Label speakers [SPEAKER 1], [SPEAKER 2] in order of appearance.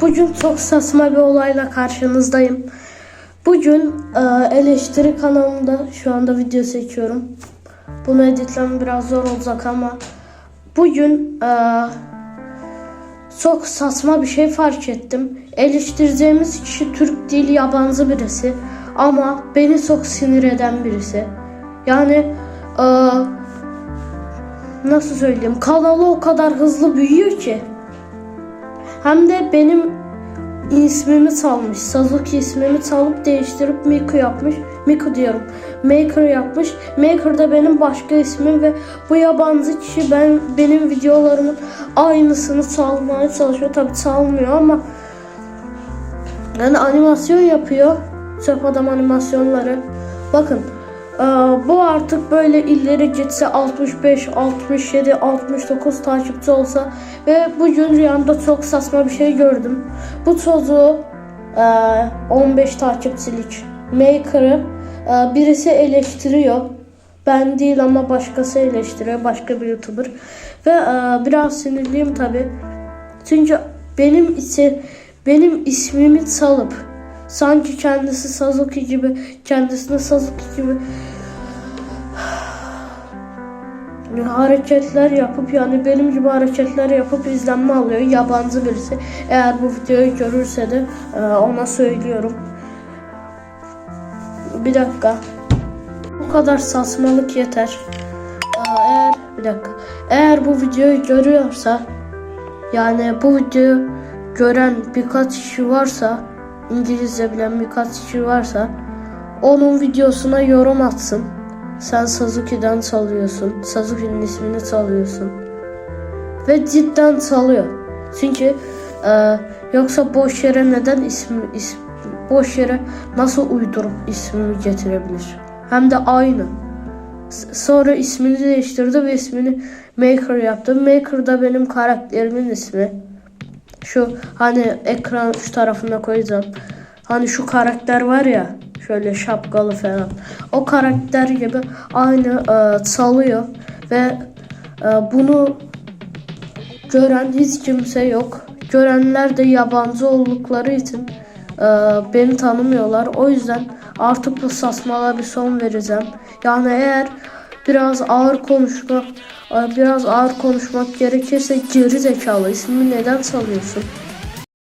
[SPEAKER 1] Bugün çok saçma bir olayla karşınızdayım. Bugün e, eleştiri kanalımda şu anda video çekiyorum. Bunu editlemem biraz zor olacak ama bugün e, çok saçma bir şey fark ettim. Eleştireceğimiz kişi Türk değil yabancı birisi ama beni çok sinir eden birisi. Yani e, nasıl söyleyeyim kanalı o kadar hızlı büyüyor ki. Hem de benim ismimi çalmış. Sasuke ismimi çalıp değiştirip Miku yapmış. Miku diyorum. Maker yapmış. Maker da benim başka ismim ve bu yabancı kişi ben benim videolarımın aynısını çalmaya çalışıyor. Tabi çalmıyor ama yani animasyon yapıyor. Çöp adam animasyonları. Bakın ee, bu artık böyle illeri gitse 65, 67, 69 takipçi olsa ve bugün rüyamda çok saçma bir şey gördüm. Bu çocuğu e, 15 takipçilik Maker'ı e, birisi eleştiriyor. Ben değil ama başkası eleştiriyor. Başka bir YouTuber. Ve e, biraz sinirliyim tabi. Çünkü benim ise benim ismimi çalıp sanki kendisi Sasuke gibi kendisine Sasuke gibi hareketler yapıp yani benim gibi hareketler yapıp izlenme alıyor yabancı birisi. Eğer bu videoyu görürse de e, ona söylüyorum. Bir dakika. Bu kadar saçmalık yeter. Eğer bir dakika. Eğer bu videoyu görüyorsa yani bu videoyu gören birkaç kişi varsa İngilizce bilen birkaç kişi varsa onun videosuna yorum atsın. Sen Sasuke'den çalıyorsun. Sasuke'nin ismini çalıyorsun. Ve cidden çalıyor. Çünkü e, yoksa boş yere neden ismi, ismi boş yere nasıl uydurup ismimi getirebilir? Hem de aynı. Sonra ismini değiştirdi ve ismini Maker yaptı. Maker da benim karakterimin ismi. Şu hani ekran şu tarafına koyacağım. Hani şu karakter var ya şöyle şapkalı falan. O karakter gibi aynı e, çalıyor ve e, bunu gören hiç kimse yok. Görenler de yabancı oldukları için e, beni tanımıyorlar. O yüzden artık bu saçmalığa bir son vereceğim. Yani eğer biraz ağır konuşmak e, biraz ağır konuşmak gerekirse geri zekalı ismimi neden salıyorsun?